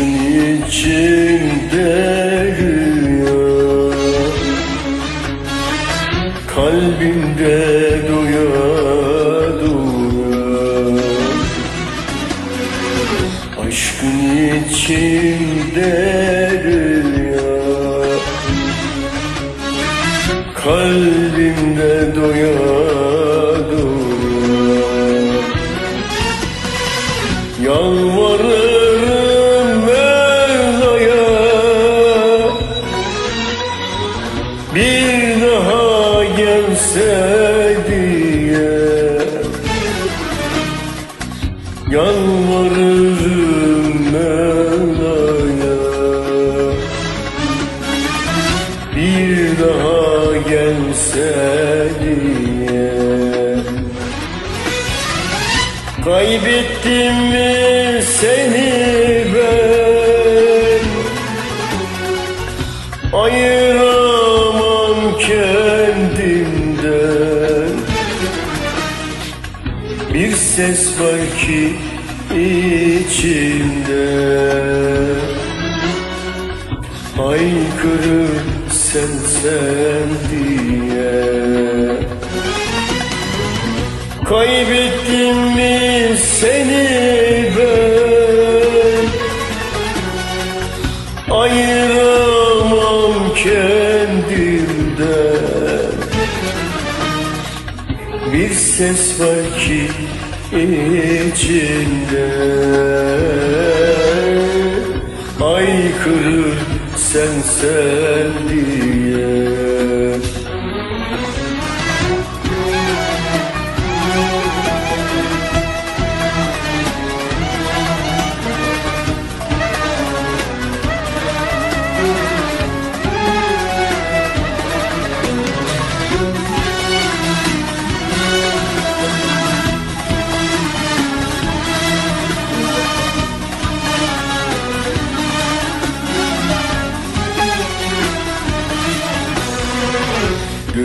Aşkın içinde rüya Kalbimde doya doya Aşkın içinde rüya Kalbimde gelse diye Yalvarırım Mevla'ya Bir daha gelse diye. Kaybettim mi seni Bir ses var ki içimde. Haykırır sen sen diye. Kaybettim mi seni Bir ses var ki içimde Aykırır sen sen diye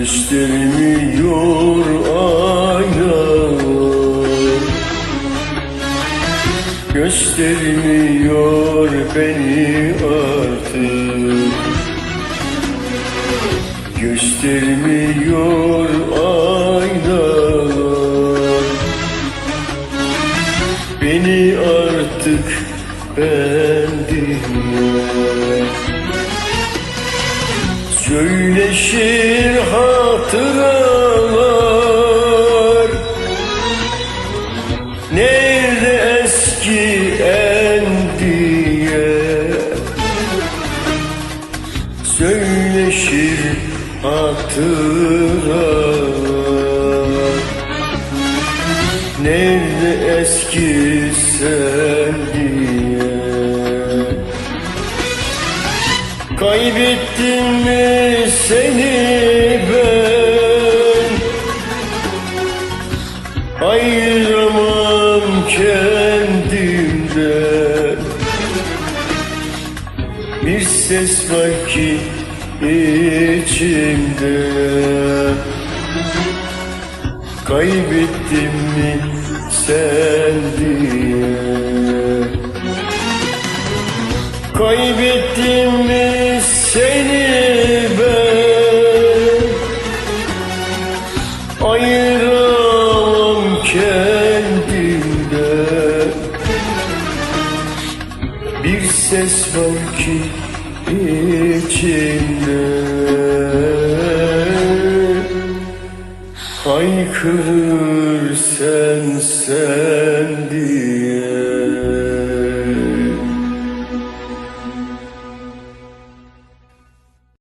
Göstermiyor aynalar Göstermiyor beni artık. Göstermiyor aynalar Beni artık ben dinle Söyleşir hatıralar hatıralar Nerede eski sen diye Kaybettim mi seni ben? Ayıramam kendimden. Bir ses var ki içimde. Kaybettim mi sen diye. Kaybettim mi seni ben? Ayıramam kendimden. Bir ses var ki içimde Haykırır sen sen diye